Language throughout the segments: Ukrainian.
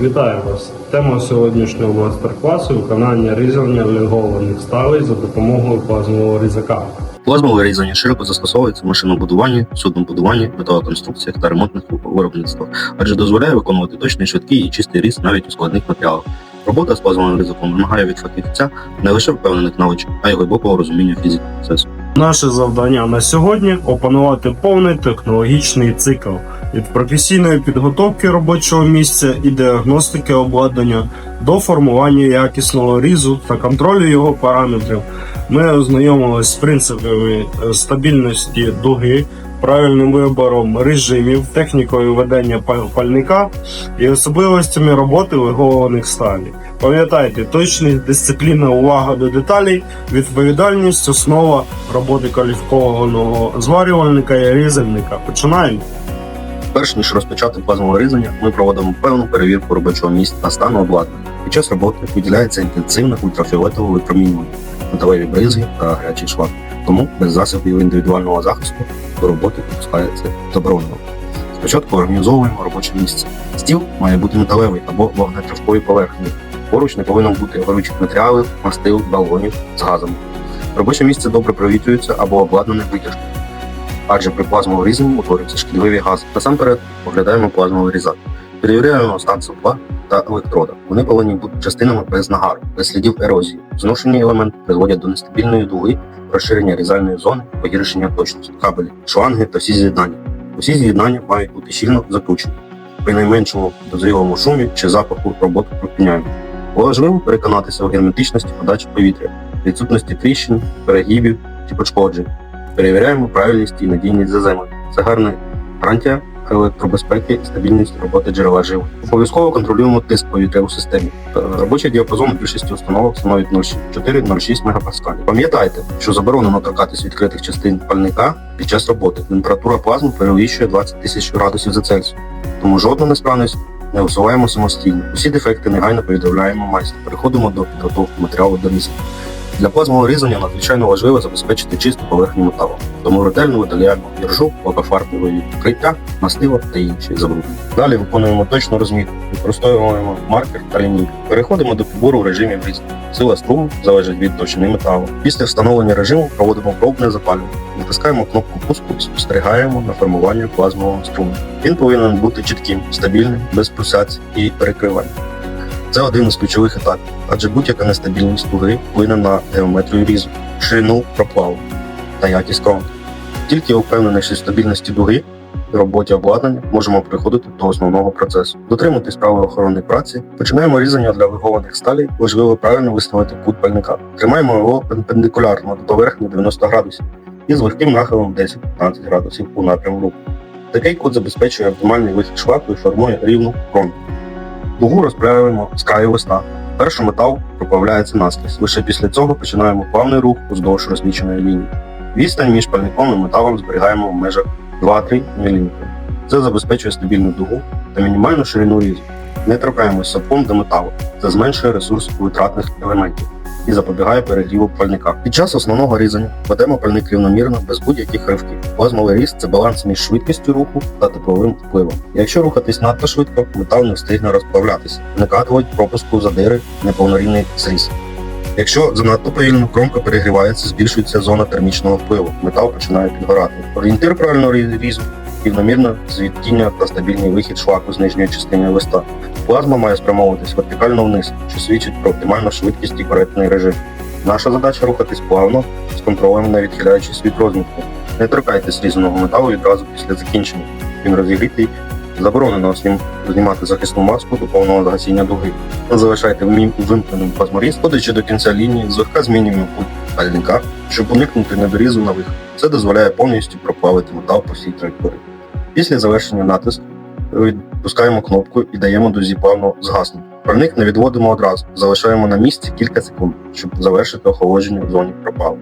Вітаю вас! Тема сьогоднішнього майстер-класу виконання різання легованих сталей за допомогою плазмового різака. Плазмове різання широко застосовується в машинобудуванні, суднобудуванні, металоконструкціях та ремонтних виробництвах, адже дозволяє виконувати точний, швидкий і чистий різ навіть у складних матеріалах. Робота з плазмовим різаком вимагає від фахівця не лише впевнених навичок, а й глибокого розуміння фізики процесу. Наше завдання на сьогодні опанувати повний технологічний цикл від професійної підготовки робочого місця і діагностики обладнання до формування якісного різу та контролю його параметрів. Ми ознайомилися з принципами стабільності дуги, правильним вибором режимів, технікою ведення пальника і особливостями роботи легованих сталі. Пам'ятайте, точність, дисципліна, увага до деталей, відповідальність, основа роботи кваліфікованого зварювальника і різальника. Починаємо. Перш ніж розпочати плазмове різання, ми проводимо певну перевірку робочого місця та стану обладнання. Під час роботи виділяється інтенсивне ультрафіолетове випромінювання, металеві бризги та гарячий швак. Тому без засобів індивідуального захисту до роботи допускається заборонено. Спочатку організовуємо робоче місце. Стіл має бути металевий або вогнетривкою поверхнею. Поруч не повинно бути горючих матеріалів, мастил, балонів з газом. Робоче місце добре провітрюється або обладнане витяжкою. Адже при плазмовому різанні утворюються шкідливі гази. Насамперед оглядаємо плазмовий різак. Перевіряємо стан сопла та електрода. Вони повинні бути частинами без нагару, без слідів ерозії. Зношені елементи призводять до нестабільної дуги, розширення різальної зони, погіршення точності, кабелі, шланги та всі з'єднання. Усі з'єднання мають бути щільно закручені. При найменшому дозрілому шумі чи запаху роботу припиняємо. Важливо переконатися у герметичності подачі повітря, відсутності тріщин, перегибів чи пошкоджень. Перевіряємо правильність і надійність заземлення. Це гарна гарантія електробезпеки і стабільність роботи джерела живлення. Обов'язково контролюємо тиск повітря у системі. Е, Робочий діапазон у більшості установок становить 0,4-0,6 МПа. Пам'ятайте, що заборонено торкатись відкритих частин пальника під час роботи. Температура плазми перевищує 20 тисяч градусів за Цельсієм. Тому жодну несправність не усуваємо самостійно. Усі дефекти негайно повідомляємо майстру. Переходимо до підготовки матеріалу до різання. Для плазмового різання надзвичайно важливо забезпечити чисту поверхню металу, тому ретельно видаляємо іржу, лакофарбові покриття, мастило та інші забруднення. Далі виконуємо точну розмітку, використовуємо маркер та лінійку. Переходимо до підбору режимів різання. Сила струму залежить від товщини металу. Після встановлення режиму проводимо пробне запалювання. Натискаємо кнопку пуску і спостерігаємо на формування плазмового струму. Він повинен бути чітким, стабільним, без пульсацій і перекривань. Це один із ключових етапів, адже будь-яка нестабільність дуги вплине на геометрію різу, ширину проплаву та якість кромки. Тільки упевненіші в стабільності дуги і роботі обладнання можемо переходити до основного процесу. Дотримуйтесь правил охорони праці. Починаємо різання для вигованих сталей. Важливо правильно виставити кут пальника. Тримаємо його перпендикулярно до поверхні 90 градусів і з легким нахилом 10-15 градусів у напряму руху. Такий кут забезпечує оптимальний вихід шваку і формує рівну кромку. Дугу розправляємо з краю листа. Перший метал проплавляється наскрізь. Лише після цього починаємо плавний рух уздовж розміченої лінії. Відстань між пальником і металом зберігаємо в межах 2-3 мм. Це забезпечує стабільну дугу та мінімальну ширину різу. Не торкаємось сапом до металу. Це зменшує ресурс витратних елементів і запобігає перегріву пальника. Під час основного різання ведемо пальник рівномірно без будь-яких ривків. Плазмовий різ це баланс між швидкістю руху та тепловим впливом. Якщо рухатись надто швидко, метал не встигне розплавлятися, виникатимуть пропуску задири, неповнорівний зріз. Якщо занадто повільно кромка перегрівається, збільшується зона термічного впливу, метал починає підгорати. Орієнтир правильного різу рівномірно звідтіння та стабільний вихід шлаку з нижньої частини листа. Плазма має спрямовуватись вертикально вниз, що свідчить про оптимальну швидкість і коректний режим. Наша задача рухатись плавно, з контролем, не відхиляючись від розмітку. Не торкайтесь різаного металу відразу після закінчення. Він розігрітий. Заборонено всім знімати захисну маску до повного загасіння дуги. Залишайте вимкненим плазморіз, ходячи до кінця лінії, злегка змінюємо путь пальника, щоб уникнути недорізу на вихід. Це дозволяє повністю проплавити метал по всій траєкторії. Після завершення натиску відпускаємо кнопку і даємо дозі плавно згаснути. Проник не відводимо одразу, залишаємо на місці кілька секунд, щоб завершити охолодження в зоні пропалу.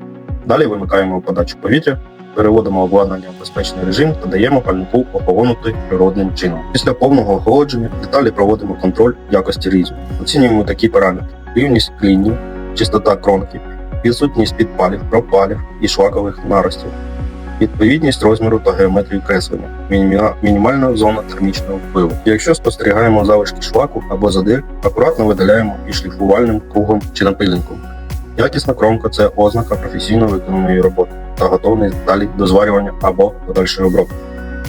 Далі вимикаємо подачу повітря, переводимо обладнання в безпечний режим та даємо пальнику охолонути природним чином. Після повного охолодження деталі проводимо контроль якості різу. Оцінюємо такі параметри: рівність клінії, чистота кромки, відсутність підпалів, пропалів і шлакових наростів. відповідність розміру та геометрії креслення, мінімальна зона термічного впливу. Якщо спостерігаємо залишки шлаку або задир, акуратно видаляємо і шліфувальним кругом чи напильником. Якісна кромка це ознака професійно виконаної роботи та готовність далі до зварювання або подальшої обробки.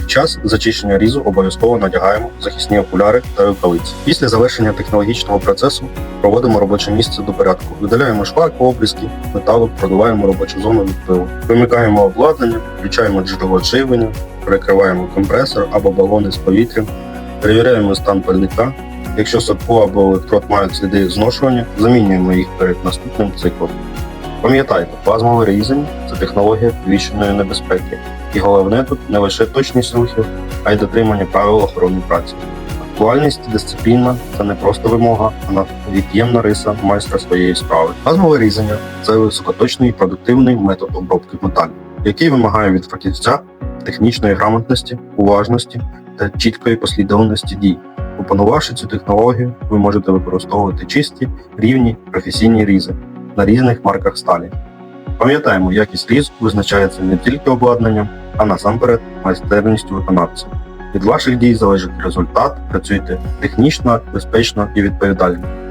Час зачищення різу обов'язково надягаємо захисні окуляри та рукавиці. Після завершення технологічного процесу проводимо робоче місце до порядку. Видаляємо шлак, обрізки, металу, продуваємо робочу зону від пилу. Вимикаємо обладнання, включаємо джерело живлення, перекриваємо компресор або балони з повітрям, перевіряємо стан пальника. Якщо садку або електрод мають сліди зношування, замінюємо їх перед наступним циклом. Пам'ятайте, плазмове різання це технологія підвищеної небезпеки. І головне тут не лише точність рухів, а й дотримання правил охорони праці. Актуальність дисципліна це не просто вимога, а від'ємна риса майстра своєї справи. Плазмове різання це високоточний і продуктивний метод обробки металів, який вимагає від фахівця технічної грамотності, уважності та чіткої послідовності дій. Опанувавши цю технологію, ви можете використовувати чисті, рівні, професійні різи на різних марках сталі. Пам'ятаємо, якість різ визначається не тільки обладнанням, а насамперед майстерністю виконавця. Від ваших дій залежить результат, працюйте технічно, безпечно і відповідально.